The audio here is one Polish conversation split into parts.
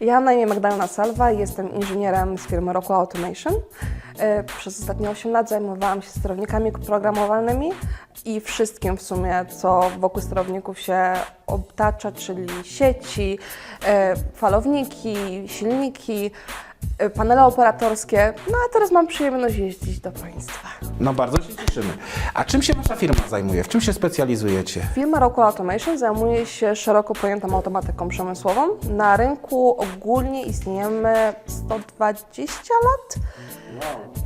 Ja na imię Magdalena Salwa, jestem inżynierem z firmy Rockwell Automation. E, Przez ostatnie 8 lat zajmowałam się sterownikami programowalnymi i wszystkim w sumie, co wokół sterowników się obtacza, czyli sieci, e, falowniki, silniki, e, panele operatorskie. No a teraz mam przyjemność jeździć do Państwa. No bardzo się A czym się Wasza firma zajmuje? W czym się specjalizujecie? Firma Rockwell Automation zajmuje się szeroko pojętą automatyką przemysłową. Na rynku ogólnie istniejemy 120 lat.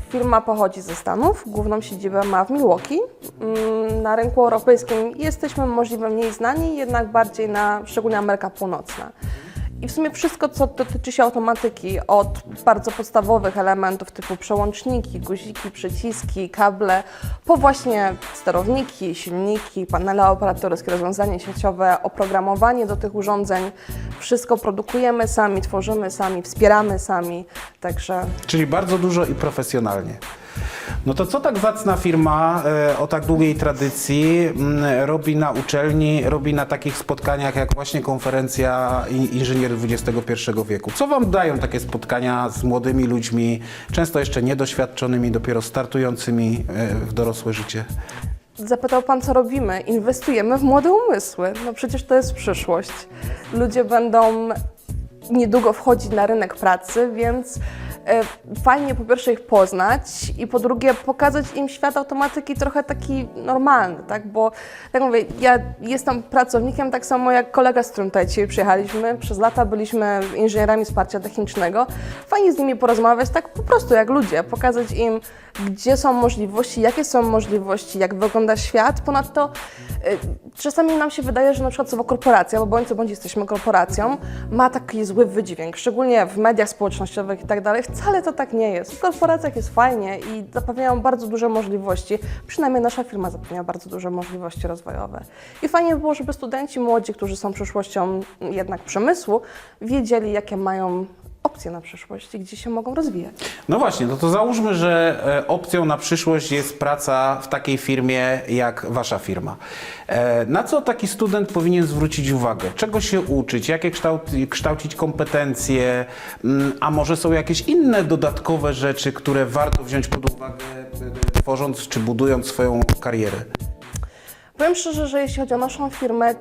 Firma pochodzi ze Stanów, główną siedzibę ma w Milwaukee. Mm, Na rynku europejskim jesteśmy możliwe mniej znani, jednak bardziej na szczególnie Ameryka Północna. I w sumie wszystko, co dotyczy się automatyki, od bardzo podstawowych elementów typu przełączniki, guziki, przyciski, kable, po właśnie sterowniki, silniki, panele operatorskie, rozwiązanie sieciowe, oprogramowanie do tych urządzeń, wszystko produkujemy sami, tworzymy sami, wspieramy sami, także Czyli bardzo dużo i profesjonalnie. No to co tak zacna firma e, o tak długiej tradycji mm, robi na uczelni, robi na takich spotkaniach jak właśnie konferencja in- inżynierów XXI wieku? Co Wam dają takie spotkania z młodymi ludźmi, często jeszcze niedoświadczonymi, dopiero startującymi e, w dorosłe życie? Zapytał Pan, co robimy? Inwestujemy w młode umysły. No przecież to jest przyszłość. Ludzie będą niedługo wchodzić na rynek pracy, więc fajnie po pierwsze ich poznać i po drugie pokazać im świat automatyki trochę taki normalny, tak? Bo tak mówię, ja jestem pracownikiem tak samo jak kolega, z którym tutaj dzisiaj przyjechaliśmy. Przez lata byliśmy inżynierami wsparcia technicznego. Fajnie z nimi porozmawiać, tak po prostu jak ludzie, pokazać im, gdzie są możliwości, jakie są możliwości, jak wygląda świat. Ponadto y, czasami nam się wydaje, że na przykład słowo korporacja, bo bądź co bądź jesteśmy korporacją, ma taki zły wydźwięk, szczególnie w mediach społecznościowych i tak dalej. Wcale to tak nie jest. W korporacjach jest fajnie i zapewniają bardzo duże możliwości. Przynajmniej nasza firma zapewnia bardzo duże możliwości rozwojowe. I fajnie by było, żeby studenci młodzi, którzy są przyszłością jednak przemysłu, wiedzieli, jakie mają opcje na przyszłość i gdzie się mogą rozwijać. No właśnie, no to załóżmy, że e, opcją na przyszłość jest praca w takiej firmie jak wasza firma. E, Na co taki student powinien zwrócić uwagę? Czego się uczyć? Jakie kształcić kompetencje? Mm, A może są jakieś inne dodatkowe rzeczy, które warto wziąć pod uwagę, e, tworząc czy budując swoją karierę? Powiem szczerze, że jeśli chodzi o naszą firmę,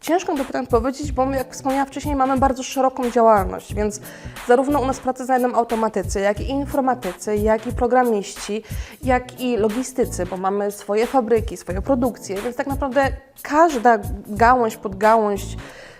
ciężko mi to powiedzieć, bo my, jak wspomniałam wcześniej, mamy bardzo szeroką działalność, więc zarówno u nas pracę znajdą automatycy, jak i informatycy, jak i programiści, jak i logistycy, bo mamy swoje fabryki, swoje produkcje, więc tak naprawdę każda gałąź, podgałąź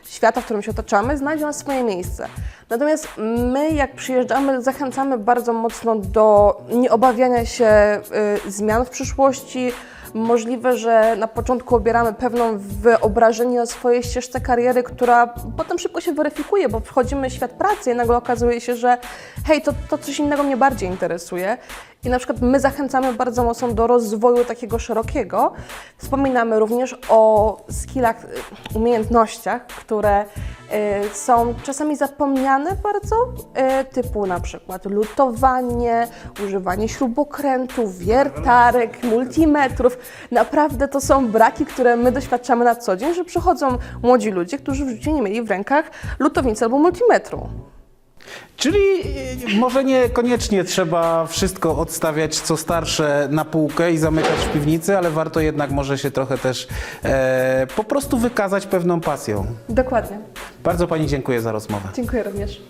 świata, w którym się otaczamy, znajdzie na swoje miejsce. Natomiast my, jak przyjeżdżamy, zachęcamy bardzo mocno do nieobawiania się y, zmian w przyszłości, Możliwe, że na początku obieramy pewną wyobrażenie o swojej ścieżce kariery, która potem szybko się weryfikuje, bo wchodzimy w świat pracy i nagle okazuje się, że hej, to, to coś innego mnie bardziej interesuje. I na przykład my zachęcamy bardzo mocno do rozwoju takiego szerokiego. Wspominamy również o skillach, y, umiejętnościach, które są czasami zapomniane bardzo, y, typu na przykład lutowanie, używanie śrubokrętów, wiertarek, multimetrów. Naprawdę to są braki, które my doświadczamy na co dzień, że przychodzą młodzi ludzie, którzy w życiu nie mieli w rękach lutownicy albo multimetru. Czyli e, może niekoniecznie trzeba wszystko odstawiać co starsze na półkę i zamykać w piwnicy, ale warto jednak może się trochę też e, po prostu wykazać pewną pasją. Dokładnie. Bardzo Pani dziękuję za rozmowę. Dziękuję również.